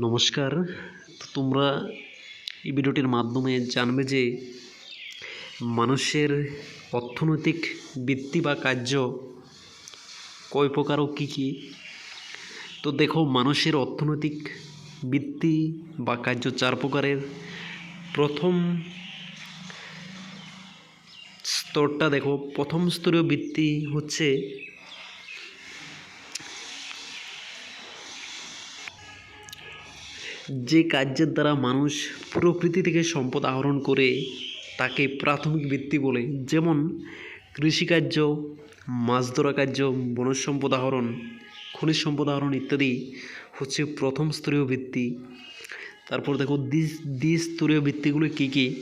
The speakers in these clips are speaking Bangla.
নমস্কার। তোমরা এই ভিডিওটির মাধ্যমে জানবে যে মানুষের অর্থনৈতিক বৃত্তি বা কার্য কয় প্রকার ও কী কী? তো দেখো, মানুষের অর্থনৈতিক বৃত্তি বা কার্য চার প্রকারের। প্রথম স্তরটা দেখো, প্রথম স্তরীয় বৃত্তি হচ্ছে যে কার্যের দ্বারা মানুষ প্রকৃতি থেকে সম্পদ আহরণ করে, তাকে প্রাথমিক বৃত্তি বলে। যেমন কৃষিকার্য, মাছ ধরা কার্য, বনজ সম্পদ আহরণ, খনিজ সম্পদ আহরণ ইত্যাদি হচ্ছে প্রথম স্তরীয় বৃত্তি। তারপর দেখো দ্বি, দ্বিস্তরীয় বৃত্তিগুলি কী কী?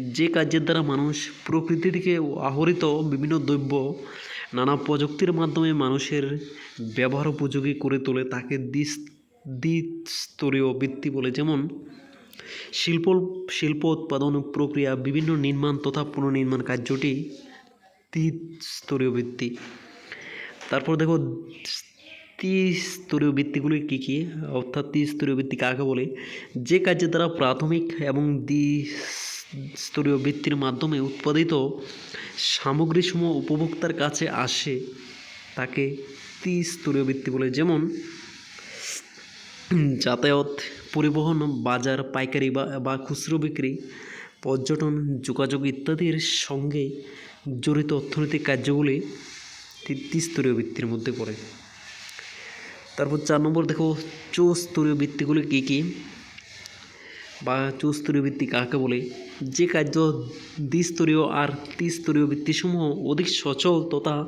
যে কাজের দ্বারা মানুষ প্রকৃতি থেকে আহরিত বিভিন্ন দ্রব্য নানা প্রযুক্তির মাধ্যমে মানুষের ব্যবহার উপযোগী করে তোলে, তাকে দ্বি দ্বিস্তরীয় বৃত্তি বলে যেমন শিল্প শিল্প উৎপাদন প্রক্রিয়া, বিভিন্ন নির্মাণ তথা পুনর্নির্মাণ কার্যটি দ্বিস্তরীয় বৃত্তি। তারপর দেখো ত্রিস্তরীয় বৃত্তিগুলি কী কী? অর্থাৎ ত্রিস্তরীয় বৃত্তি কাকে বলে? যে কার্যের দ্বারা প্রাথমিক এবং দ্বিস্তরীয় বৃত্তির মাধ্যমে উৎপাদিত সামগ্রীসমূহ উপভোক্তার কাছে আসে, তাকে ত্রিস্তরীয় বৃত্তি বলে। যেমন যাতায়াত পরিবহন, বাজার, পাইকারি বা বা খুচরো বিক্রি, পর্যটন, যোগাযোগ ইত্যাদির সঙ্গে জড়িত অর্থনৈতিক কার্যগুলি ত্রিস্তরীয় বৃত্তির মধ্যে পড়ে। তারপর চার নম্বর দেখো, চৌস্তরীয় বৃত্তিগুলি কী কী? বা চৌস্তরীয় বৃত্তি কাকে বলে? যে কার্য দ্বিস্তরীয় আর ত্রিস্তরীয় বৃত্তিসমূহ অধিক সচল তথা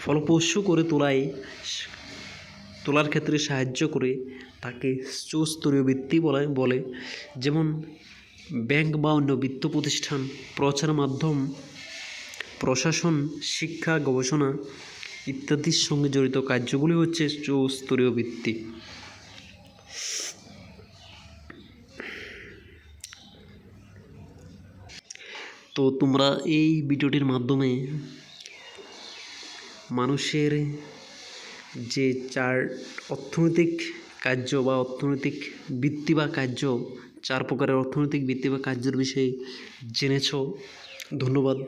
ফলপ্রসূ করে তোলায় তোলার ক্ষেত্রে সাহায্য করে তাকে চৌস্তরীয় বৃত্তি বলে বলে। যেমন ব্যাংক বা অন্য বিত্ত প্রতিষ্ঠান, প্রচার মাধ্যম, প্রশাসন, শিক্ষা, গবেষণা ইত্যাদির সঙ্গে জড়িত কার্যগুলি হচ্ছে চৌস্তরীয় বৃত্তি। তো তোমরা এই ভিডিওটির মাধ্যমে মানুষের যে চার অর্থনৈতিক কার্য বা অর্থনৈতিক বৃত্তি বা কার্য, চার প্রকারের অর্থনৈতিক বৃত্তি বা কার্যের বিষয়ে জেনেছ। ধন্যবাদ।